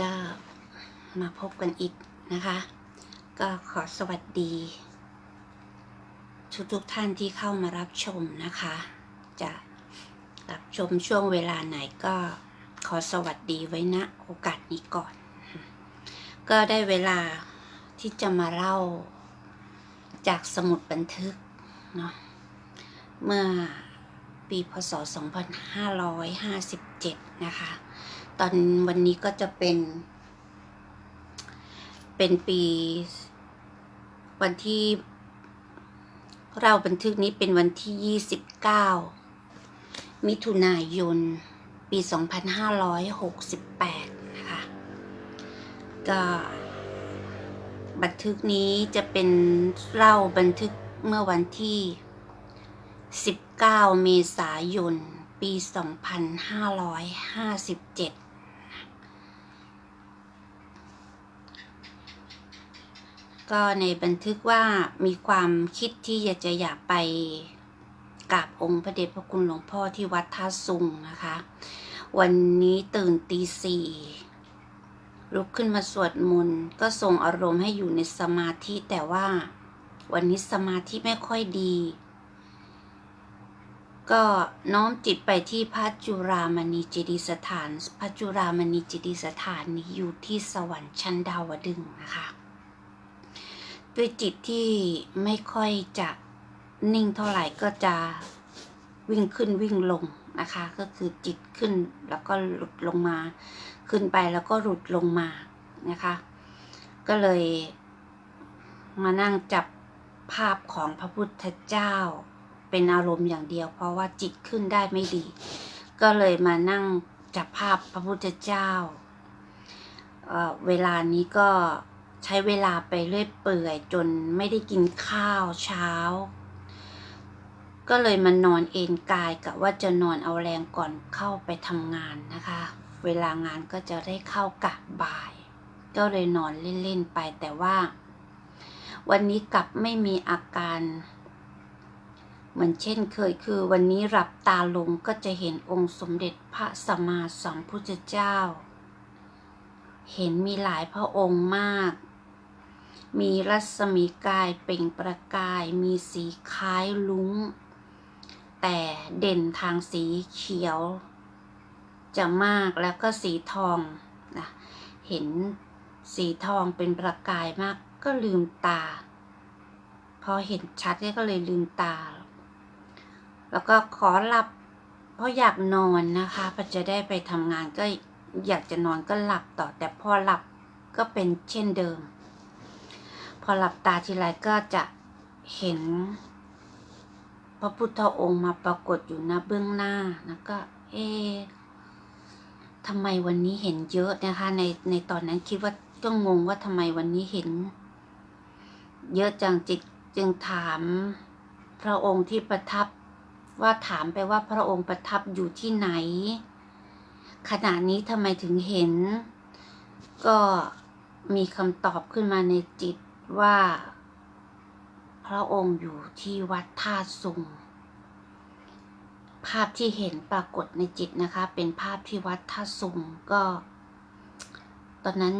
ก็มาพบกันอีกนะคะ ก็ขอสวัสดี ทุกทุกท่านที่เข้ามารับชมนะคะ จะรับชมช่วงเวลาไหนก็ขอสวัสดีไว้ณโอกาสนี้ก่อน ก็ได้เวลาที่จะมาเล่าจากสมุดบันทึกเนาะเมื่อปีพศ 2557 นะคะ ตอนวันนี้ก็จะเป็น เป็นปี วันที่ เราบันทึกนี้เป็นวันที่ 29 มิถุนายน ปี 2568 นะคะ ก็บันทึกนี้จะเป็นเล่าบันทึกเมื่อวันที่ 19 เมษายน ปี 2557 ก็ในบันทึกว่ามีความคิดที่อยากจะอยากไปกราบองค์พระเดชพระคุณหลวงพ่อที่วัดท่าสุงนะคะ วันนี้ตื่นตีสี่ลุกขึ้นมาสวดมนต์ก็ส่งอารมณ์ให้อยู่ในสมาธิแต่ว่าวันนี้สมาธิไม่ค่อยดี ก็น้อมจิตไปที่พระจุรามณีเจดีสถาน พระจุรามณีเจดีสถานนี้อยู่ที่สวรรค์ชั้นดาวดึงนะคะ ด้วยจิตที่ไม่ค่อยจะนิ่งเท่าไหร่ก็จะวิ่งขึ้นวิ่งลงนะคะ ก็คือจิตขึ้นแล้วก็หลุดลงมา ขึ้นไปแล้วก็หลุดลงมานะคะ ก็เลยมานั่งจับภาพของพระพุทธเจ้าเป็นอารมณ์อย่างเดียว เพราะว่าจิตขึ้นได้ไม่ดี ก็เลยมานั่งจับภาพพระพุทธเจ้าเเวลานี้ก็ ใช้เวลาไปเรื่อยเปื่อยจนไม่ได้กินข้าวเช้า ก็เลยมานอนเอนกายกับว่าจะนอนเอาแรงก่อนเข้าไปทำงานนะคะ เวลางานก็จะได้เข้ากะบ่าย ก็เลยนอนเล่นๆไปแต่ว่า วันนี้กลับไม่มีอาการเหมือนเช่นเคยคือวันนี้หลับตาลงก็จะเห็นองค์สมเด็จพระสัมมาสัมพุทธเจ้า เห็นมีหลายพระองค์มาก มีรัศมีกายเปล่งประกาย มีสีคล้ายลุ้ง แต่เด่นทางสีเขียว จะมากแล้วก็สีทองนะเห็นสีทองเป็นประกายมากก็ลืมตา พอเห็นชัดก็เลยลืมตา แล้วก็ขอหลับ เพราะอยากนอนนะคะพอจะได้ไปทำงานก็อยากจะนอนก็หลับต่อแต่พอหลับก็เป็นเช่นเดิม พอหลับตาทีไรก็จะเห็น พระพุทธองค์มาปรากฏอยู่หน้าเบื้องหน้าแล้วก็ เอ๊ะทำไมวันนี้เห็นเยอะนะคะ ในในตอนนั้นคิดว่าก็งงว่าทำไมวันนี้เห็น เยอะจังจิตจึงถามพระองค์ที่ประทับว่าถามไปว่าพระองค์ประทับอยู่ที่ไหน ขณะนี้ทำไมถึงเห็น ก็มีคำตอบขึ้นมาในจิต ว่า พระองค์อยู่ที่วัดท่าสุง ภาพที่เห็นปรากฏในจิตนะคะ เป็นภาพที่วัดท่าสุงก็ ตอนนั้น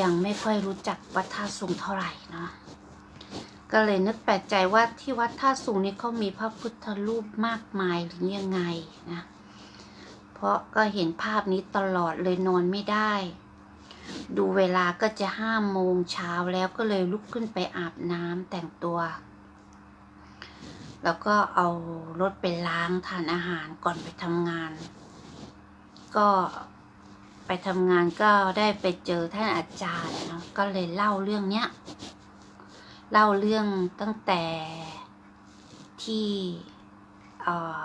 ยังไม่ค่อยรู้จักวัดท่าสุงเท่าไหร่นะก็เลยนึกแปลกใจว่าที่วัดท่าสูงนี่เขามีพระพุทธรูปมากมายหรือยังไงนะ เพราะก็เห็นภาพนี้ตลอดเลยนอนไม่ได้ ดูเวลาก็จะห้าโมงเช้าแล้วก็เลยลุกขึ้นไปอาบน้ำแต่งตัว แล้วก็เอารถไปล้างทานอาหารก่อนไปทำงาน ก็ไปทำงานก็ได้ไปเจอท่านอาจารย์เนาะก็เลยเล่าเรื่องเนี้ยเล่าเรื่องตั้งแต่ที่เอ่อ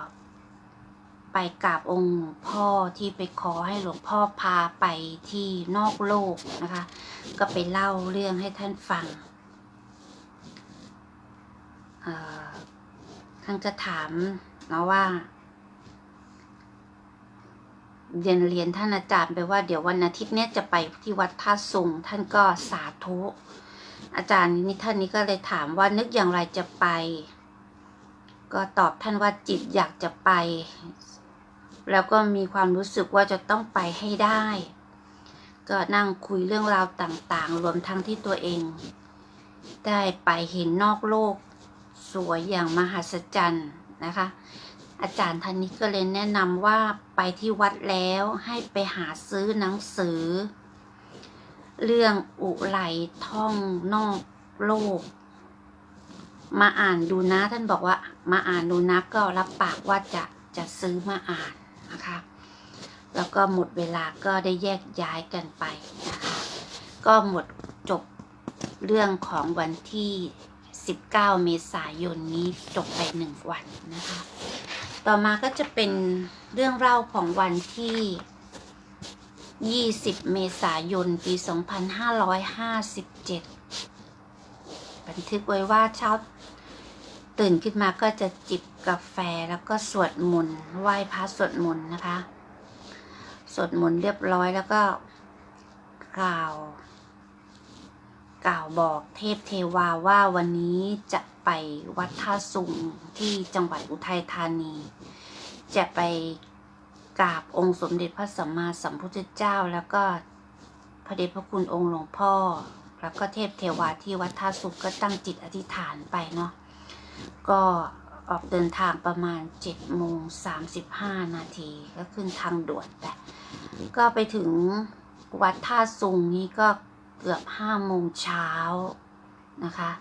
ไปกราบองค์พ่อที่ไปขอให้หลวงพ่อพาไปที่นอกโลกนะคะ ก็ไปเล่าเรื่องให้ท่านฟังเอ่อท่านจะถามนะว่าเรียนเรียนท่านอาจารย์ไปว่าเดี๋ยววันอาทิตย์เนี้ยจะไปที่วัดท่าสุงท่านก็สาธุ อาจารย์นี่ท่านนี้ก็เลยถามว่านึกอย่างไรจะไป ก็ตอบท่านว่าจิตอยากจะไป แล้วก็มีความรู้สึกว่าจะต้องไปให้ได้ ก็นั่งคุยเรื่องราวต่างๆ รวมทั้งที่ตัวเอง ได้ไปเห็นนอกโลก สวยอย่างมหัศจรรย์นะคะ อาจารย์ท่านนี้ก็เลยแนะนำว่าไปที่วัดแล้วให้ไปหาซื้อหนังสือ เรื่องอุไหลท่องนอกโลก มาอ่านดูนะท่านบอกว่า มาอ่านดูนะก็รับปากว่าจะจะซื้อมาอ่าน นะคะ แล้วก็หมดเวลาก็ได้แยกย้ายกันไปนะคะ ก็หมดจบเรื่องของวันที่ 19 เมษายนนี้จบไปหนึ่งวันนะคะ ต่อมาก็จะเป็นเรื่องเล่าของวันที่ 20 เมษายน ปี 2557 บันทึกไว้ว่าเช้า ตื่นขึ้นมาก็จะจิบกาแฟแล้วก็สวดมนต์ไหว้พระสวดมนต์นะคะ สวดมนต์เรียบร้อยแล้วก็กล่าว กล่าวบอกเทพเทวาว่าวันนี้จะไปวัดท่าสุงที่จังหวัดอุทัยธานี จะไปกราบองค์สมเด็จพระสัมมาสัมพุทธเจ้า แล้วก็พระเดชพระคุณองค์หลวงพ่อ แล้วก็เทพเทวาที่วัดท่าสุงก็ตั้งจิตอธิษฐานไปเนาะ ก็ออกเดินทางประมาณ7โมง35 นาที ก็ขึ้นทางด่วนไปก็ไปถึงวัดท่าสุงนี้ก็เกือบ5โมงเช้านะคะ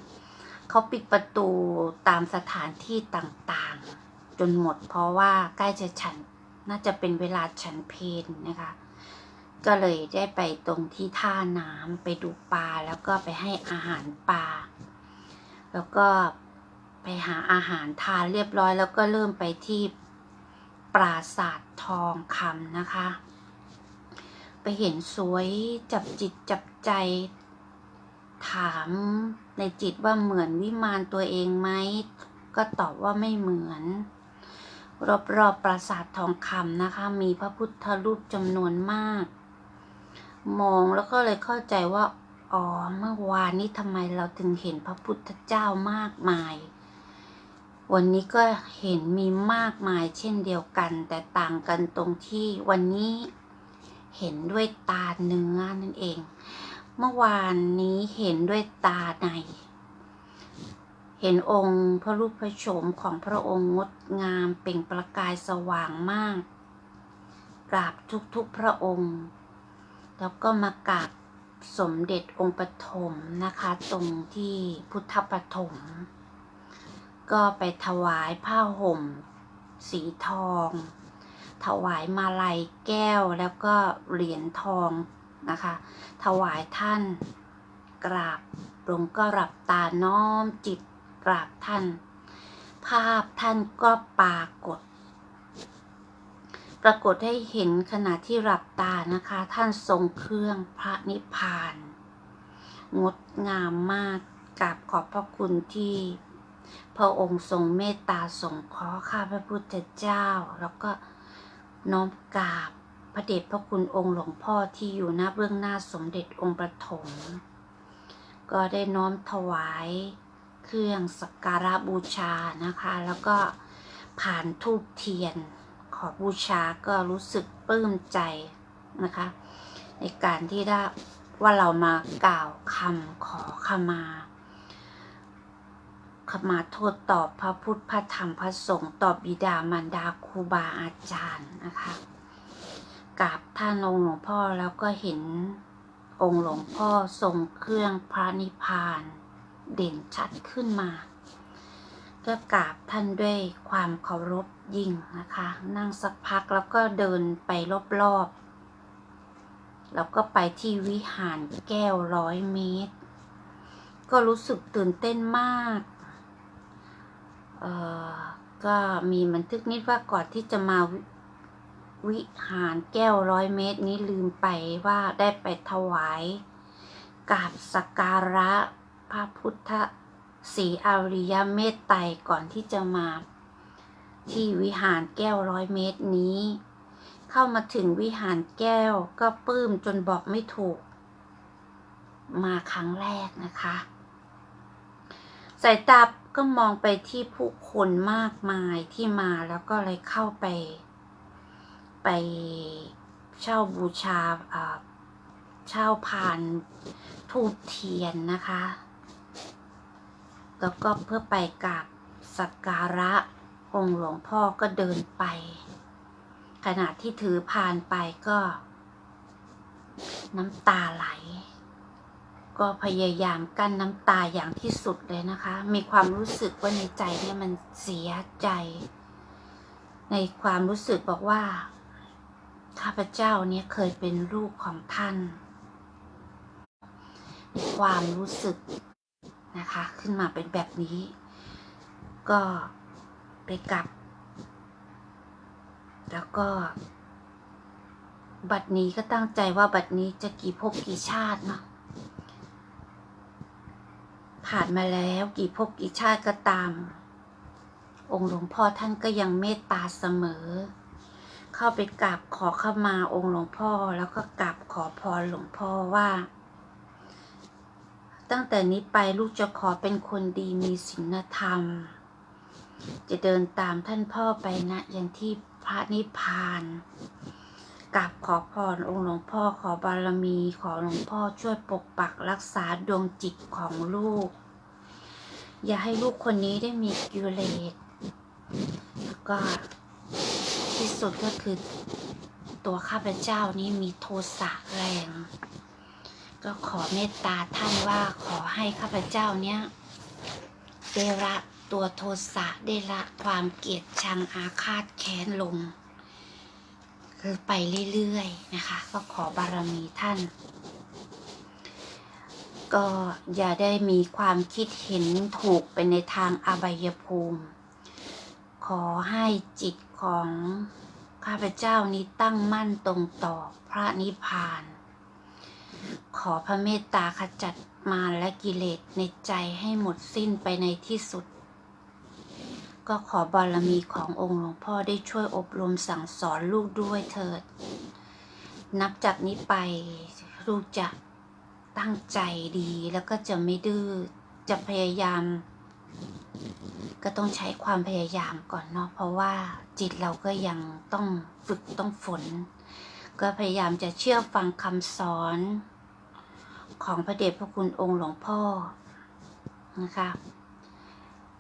เขาปิดประตูตามสถานที่ต่างๆ จนหมดเพราะว่าใกล้จะฉันน่าจะเป็นเวลาฉันเพลนะคะ ก็เลยได้ไปตรงที่ท่าน้ำไปดูปลาแล้วก็ไปให้อาหารปลาแล้วก็ ไปหาอาหารทานเรียบร้อยแล้วก็เริ่มไปที่ปราสาททองคำนะคะ ไปเห็นสวยจับจิตจับใจ ถามในจิตว่าเหมือนวิมานตัวเองไหม ก็ตอบว่าไม่เหมือน รอบๆปราสาททองคำนะคะ มีพระพุทธรูปจำนวนมาก มองแล้วก็เลยเข้าใจว่าอ๋อเมื่อวานนี้ทำไมเราถึงเห็นพระพุทธเจ้ามากมาย วันนี้ก็เห็นมีมากมายเช่นเดียวกัน แต่ต่างกันตรงที่วันนี้เห็นด้วยตาเนื้อนั่นเอง เมื่อวานนี้เห็นด้วยตาใน เห็นองค์พระรูปพระโฉมของพระองค์งดงามเปล่งประกายสว่างมาก กราบทุกๆพระองค์ แล้วก็มากราบสมเด็จองค์ปฐมนะคะ ตรงที่พุทธปฐม ก็ไปถวายผ้าห่ม สีทอง ถวายมาลัยแก้วแล้วก็เหรียญทองนะคะ ถวายท่านกราบลงก็หลับตาน้อมจิตกราบท่าน ภาพท่านก็ปรากฏ ปรากฏให้เห็นขณะที่หลับตานะคะ ท่านทรงเครื่องพระนิพพาน งดงามมากกราบขอบพระคุณที่ พระองค์ทรงเมตตาสงเคราะห์ข้าพระพุทธเจ้า แล้วก็น้อมกราบพระเดชพระคุณองค์หลวงพ่อที่อยู่หน้าเบื้องหน้าสมเด็จองค์ประถมก็ได้น้อมถวายเครื่องสักการะบูชานะคะ แล้วก็ผ่านทูบเทียน ขอบูชาก็รู้สึกปลื้มใจนะคะ ในการที่ได้ว่าเรามากล่าวคำขอขมา ขมาโทษตอบพระพุทธพระธรรมพระสงฆ์ตอบบิดามารดาครูบาอาจารย์นะคะกราบท่านองค์หลวงพ่อแล้วก็เห็นองค์หลวงพ่อทรงเครื่องพระนิพพานเด่นชัดขึ้นมาก็กราบท่านด้วยความเคารพยิ่งนะคะ นั่งสักพักแล้วก็เดินไปรอบๆแล้วก็ไปที่วิหารแก้วร้อยเมตร ก็รู้สึกตื่นเต้นมาก ก็มีบันทึกนิดว่าก่อนที่จะมาวิวหารแก้วร้อยเมตรนี้ลืมไปว่าได้ไปถวายกราบสักการะพระพุทธศรีอริยเมตไตรก่อนที่จะมาที่วิหารแก้วร้อยเมตรนี้ เข้ามาถึงวิหารแก้วก็ปลื้มจนบอกไม่ถูก มาครั้งแรกนะคะ สายตา ก็มองไปที่ผู้คนมากมายที่มาแล้วก็เลยเข้าไป ไปเช่าบูชาเช่าผ่านทูบเทียนนะคะ แล้วก็เพื่อไปกราบสักการะองค์หลวงพ่อก็เดินไป ขณะที่ถือพานไปก็ น้ำตาไหล ก็พยายามกั้นน้ำตาอย่างที่สุดเลยนะคะ มีความรู้สึกว่าในใจเนี่ยมันเสียใจ ในความรู้สึกบอกว่าข้าพเจ้าเนี่ยเคยเป็นลูกของท่าน ความรู้สึกนะคะ ขึ้นมาเป็นแบบนี้ ก็ไปกลับ แล้วก็ บัดนี้ก็ตั้งใจว่าบัดนี้จะกี่ภพกี่ชาติเนาะ ผ่านมาแล้วกี่ภพกี่ชาติก็ตาม องค์หลวงพ่อท่านก็ยังเมตตาเสมอ เข้าไปกราบขอเข้ามาองค์หลวงพ่อแล้วก็กราบขอพรหลวงพ่อว่า ตั้งแต่นี้ไปลูกจะขอเป็นคนดีมีศีลธรรม จะเดินตามท่านพ่อไปนะอย่างที่พระนิพพาน กราบขอพรองค์หลวงพ่อขอบารมีขอหลวงพ่อช่วยปกปักรักษาดวงจิตของลูก อย่าให้ลูกคนนี้ได้มีกิเลสแล้วก็ที่สุดก็คือตัวข้าพเจ้านี้มีโทสะแรง ก็ขอเมตตาท่านว่าขอให้ข้าพเจ้าเนี้ยได้ละตัวโทสะได้ละความเกลียดชังอาฆาตแค้นลง คือไปเรื่อยๆนะคะ ก็ขอบารมีท่าน ก็อย่าได้มีความคิดเห็นถูกไปในทางอบายภูมิ ขอให้จิตของข้าพเจ้านี้ตั้งมั่นตรงต่อพระนิพพาน ขอพระเมตตาขจัดมารและกิเลสในใจให้หมดสิ้นไปในที่สุด ก็ขอบารมีขององค์หลวงพ่อได้ช่วยอบรมสั่งสอนลูกด้วยเถิด นับจากนี้ไปลูกจะตั้งใจดีแล้วก็จะไม่ดื้อจะพยายาม ก็ต้องใช้ความพยายามก่อนเนาะเพราะว่าจิตเราก็ยังต้องฝึกต้องฝน ก็พยายามจะเชื่อฟังคำสอนของพระเดชพระคุณองค์หลวงพ่อนะคะ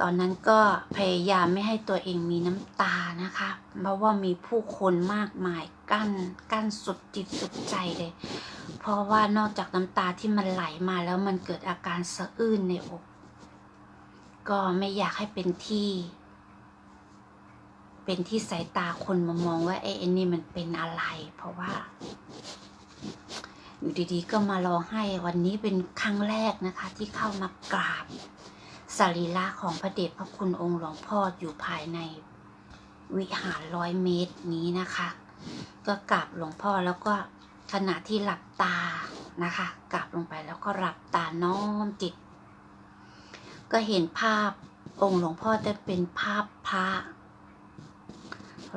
ตอนนั้นก็พยายามไม่ให้ตัวเองมีน้ำตานะคะ เพราะว่ามีผู้คนมากมายกั้นกั้นสุดจิตสุดใจเลย เพราะว่านอกจากน้ำตาที่มันไหลมาแล้วมันเกิดอาการสะอื้นในอก ก็ไม่อยากให้เป็นที่ เป็นที่สายตาคนมามองว่าเอ๊ะไอ้นี่มันเป็นอะไร เพราะว่าอยู่ดีๆ ก็มาร้องไห้วันนี้เป็นครั้งแรกนะคะ ที่เข้ามากราบ สรีระของพระเดชพระคุณองค์หลวงพ่ออยู่ภายในวิหารร้อยเมตรนี้นะคะ ก็กราบหลวงพ่อแล้วก็ขณะที่หลับตานะคะกราบลงไปแล้วก็หลับตาน้อมจิต ก็เห็นภาพองค์หลวงพ่อจะเป็นภาพพระ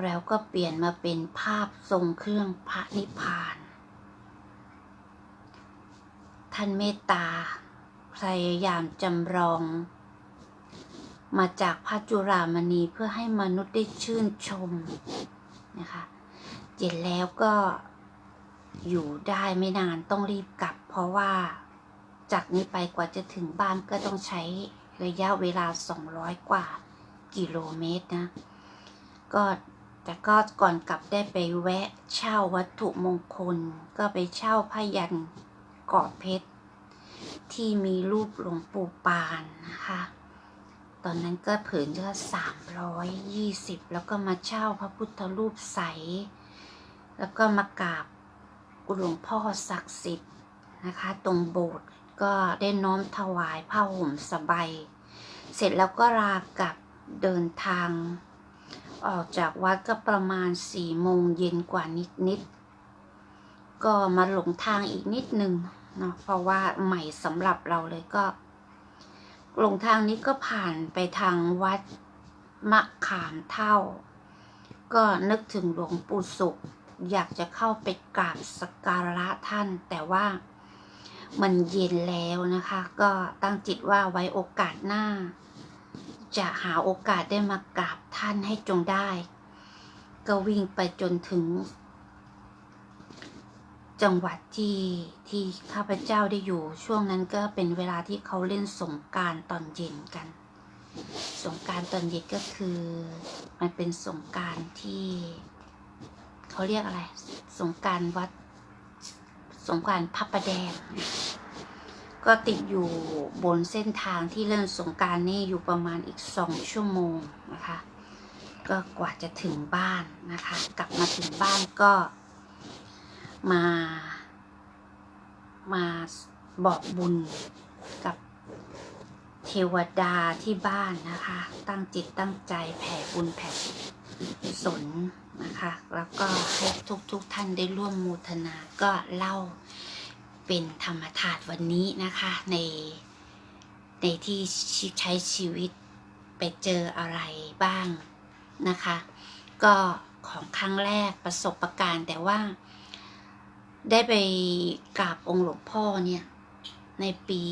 แล้วก็เปลี่ยนมาเป็นภาพทรงเครื่องพระนิพพาน ท่านเมตตาพยายามจำลอง มาจากพระจุรามณีเพื่อให้มนุษย์ได้ชื่นชมนะคะเสร็จแล้วก็อยู่ได้ไม่นานต้องรีบกลับ เพราะว่าจากนี้ไปกว่าจะถึงบ้านก็ต้องใช้ระยะเวลา 200 กว่ากิโลเมตรนะ ก็แต่ก็ก่อนกลับได้ไปแวะเช่าวัตถุมงคล ก็ไปเช่าพยันกอบเพชร ที่มีรูปหลวงปู่ปานนะคะ ตอนนั้นก็ผืนก็สามร้อยยี่สิบแล้วก็มาเช่าพระพุทธรูปใส แล้วก็มากราบหลวงพ่อศักดิ์สิทธิ์นะคะ ตรงโบสถ์ก็ได้น้อมถวายผ้าห่มสบายเสร็จแล้วก็ลากลับเดินทาง ออกจากวัดก็ประมาณสี่โมงเย็นกว่านิดๆก็มาหลงทางอีกนิดนึงเนาะเพราะว่าใหม่สำหรับเราเลยก็ หลงทางนี้ก็ผ่านไปทางวัดมะขามเท่า ก็นึกถึงหลวงปู่สุข อยากจะเข้าไปกราบสักการะท่าน แต่ว่ามันเย็นแล้วนะคะ ก็ตั้งจิตว่าไว้โอกาสหน้า จะหาโอกาสได้มากราบท่านให้จงได้ ก็วิ่งไปจนถึง จังหวัดที่ที่ข้าพเจ้าได้อยู่ช่วงนั้นก็เป็นเวลาที่เขาเล่นสงการตอนเย็นกัน สงการตอนเย็นก็คือมันเป็นสงการที่เขาเรียกอะไร สงการวัด สงการพระประแดง ก็ติดอยู่บนเส้นทางที่เล่นสงการนี่อยู่ประมาณอีกสองชั่วโมงนะคะ ก็กว่าจะถึงบ้านนะคะ กลับมาถึงบ้านก็ มา มาบอกบุญกับเทวดาที่บ้านนะคะ ตั้งจิตตั้งใจแผ่บุญแผ่สนนะคะ แล้วก็ให้ทุกทุกท่านได้ร่วมมูทนาก็เล่าเป็นธรรมถาดวันนี้นะคะ ในในที่ใช้ชีวิตไปเจออะไรบ้างนะคะ ก็ของครั้งแรกประสบประการแต่ว่า ได้ไปกราบองค์หลวงพ่อเนี่ย ในปี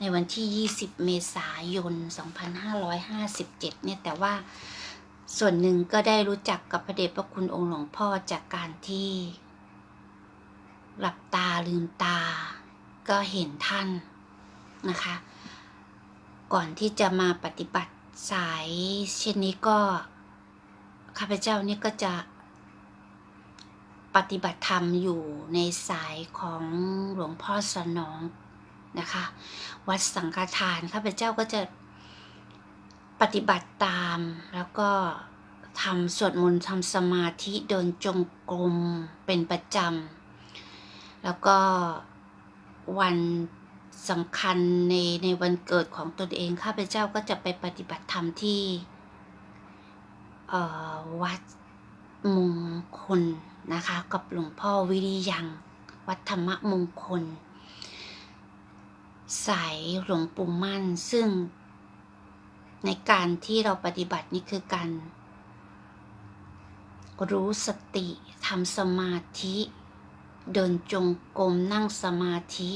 ในวันที่ 20 เมษายน 2557 เนี่ย แต่ว่าส่วนหนึ่งก็ได้รู้จักกับพระเดชพระคุณองค์หลวงพ่อจากการที่หลับตาลืมตา ก็เห็นท่านนะคะ ก่อนที่จะมาปฏิบัติสายเช่นนี้ก็ข้าพเจ้านี่ก็จะ ปฏิบัติธรรมอยู่ในสายของหลวงพ่อสนองนะคะ วัดสังฆทานข้าพเจ้าก็จะปฏิบัติตามแล้วก็ทำสวดมนต์ทำสมาธิเดินจงกรมเป็นประจำแล้วก็วันสำคัญในในวันเกิดของตนเองข้าพเจ้าก็จะไปปฏิบัติธรรมที่วัดมงคลนะคะ กับหลวงพ่อวิริยัง วัดธรรมมงคล สายหลวงปู่มั่น ซึ่งในการที่เราปฏิบัตินี่คือการรู้สติทำสมาธิ เดินจงกรมนั่งสมาธิ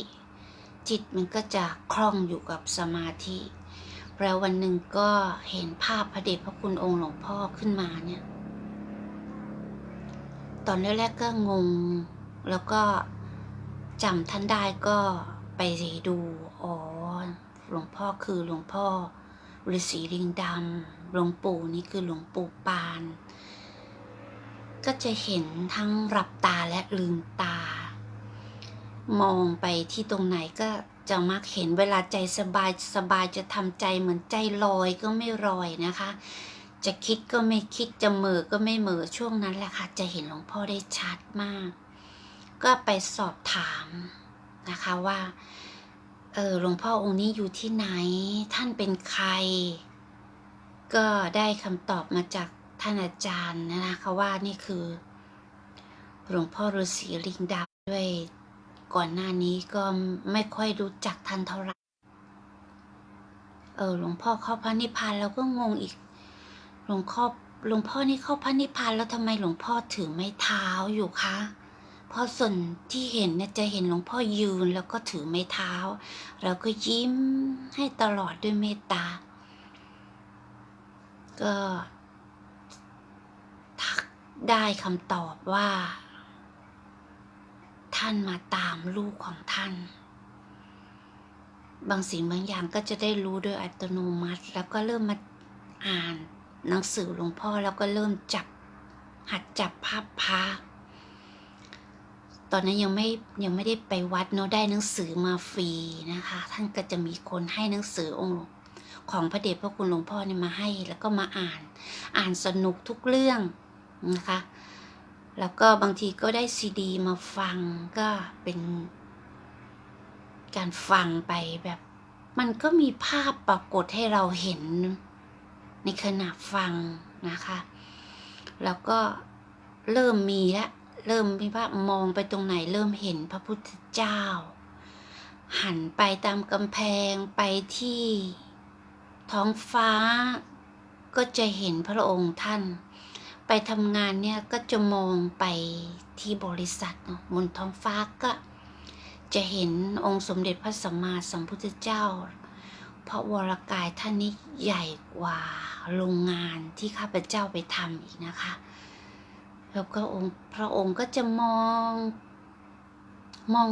จิตมันก็จะคล่องอยู่กับสมาธิแล้ววันหนึ่งก็เห็นภาพพระเดชพระคุณองค์หลวงพ่อขึ้นมาเนี่ย ตอนแรกๆก็งง แล้วก็จำท่านได้ก็ไปดูอ๋อหลวงพ่อคือหลวงพ่อฤาษีลิงดำหลวงปู่นี่คือหลวงปู่ปาน ก็จะเห็นทั้งหลับตาและลืมตา มองไปที่ตรงไหนก็จะมักเห็นเวลาใจสบายสบายจะทำใจเหมือนใจลอยก็ไม่ลอยนะคะ จะคิดก็ไม่คิดจะม่อก็ไม่เหม่อช่วงนั้นแหละค่ะ จะเห็นหลวงพ่อได้ชัดมาก ก็ไปสอบถามนะคะว่าเออหลวงพ่อองค์นี้อยู่ที่ไหน ท่านเป็นใคร ก็ได้คำตอบมาจากท่านอาจารย์นะคะว่านี่คือหลวงพ่อฤาษีลิงดำด้วยก่อนหน้านี้ก็ไม่ค่อยรู้จักท่านเท่าไหร่เออหลวงพ่อเข้าพระนิพพานเราก็งงอีก หลวงพ่อหลวงพ่อนี่เข้าพระนิพพานแล้วทำไมหลวงพ่อถือไม้เท้าอยู่คะเพราะส่วนที่เห็นเนี่ยจะเห็นหลวงพ่อยืนแล้วก็ถือไม้เท้าเราก็ยิ้มให้ตลอดด้วยเมตตา ก็ทักได้คำตอบว่า ท่านมาตามลูกของท่านบางสิ่งบางอย่างก็จะได้รู้โดยอัตโนมัติ แล้วก็เริ่มมาอ่าน หนังสือหลวงพ่อแล้วก็เริ่มจับ หัดจับภาพพระตอนนั้นยังไม่ยังไม่ได้ไปวัดเนาะได้หนังสือมาฟรีนะคะ ท่านก็จะมีคนให้หนังสือองค์ของพระเดชพระคุณหลวงพ่อเนี่ยมาให้แล้วก็มาอ่าน อ่านสนุกทุกเรื่องนะคะ แล้วก็บางทีก็ได้ซีดีมาฟังก็เป็น การฟังไปแบบ มันก็มีภาพปรากฏให้เราเห็น ในขณะฟังนะคะ แล้วก็เริ่มมีล้วเริ่มมีว่ามองไปตรงไหนเริ่มเห็นพระพุทธเจ้า หันไปตามกำแพงไปที่ท้องฟ้า ก็จะเห็นพระองค์ท่าน ไปทำงานเนี่ยก็จะมองไปที่บริษัทบนท้องฟ้าก็ จะเห็นองค์สมเด็จพระสัมมาสัมพุทธเจ้า เพราะวรกายท่านนี้ใหญ่กว่าโรงงานที่ข้าพเจ้าไปทำอีกนะคะ แล้วก็องค์พระองค์ก็จะมองมอง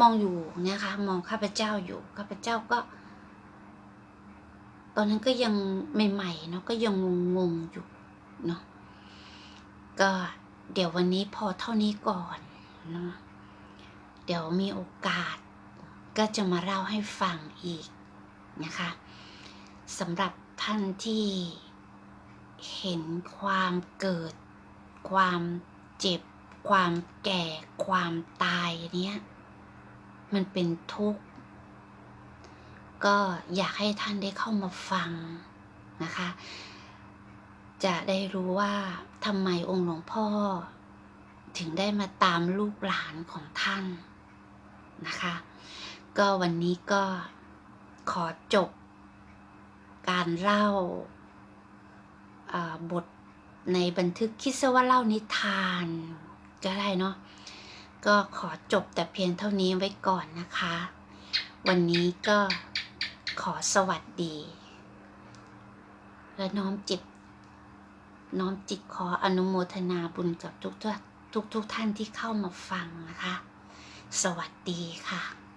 มองอยู่นี่ยค่ะมองข้าพเจ้าอยู่ข้าพเจ้าก็ ตอนนั้นก็ยังใหม่ๆเนาะก็ยังงงๆอยู่เนาะก็เดี๋ยววันนี้พอเท่านี้ก่อนเนาะเดี๋ยวมีโอกาสก็จะมาเล่าให้ฟังอีก นะคะสำหรับท่านที่เห็นความเกิด ความเจ็บ ความแก่ ความตายเนี้ยมันเป็นทุกข์ ก็อยากให้ท่านได้เข้ามาฟังนะคะ จะได้รู้ว่าทำไมองค์หลวงพ่อ ถึงได้มาตามลูกหลานของท่านนะคะ ก็วันนี้ก็ ขอจบ การเล่าบทในบันทึกคิดซะว่าเล่านิทานก็ได้เนาะก็ขอจบแต่เพียงเท่านี้ไว้ก่อนนะคะ วันนี้ก็ขอสวัสดี และน้อมจิต น้อมจิตขออนุโมทนาบุญกับทุกทุกทุกท่านที่เข้ามาฟังนะคะ สวัสดีค่ะ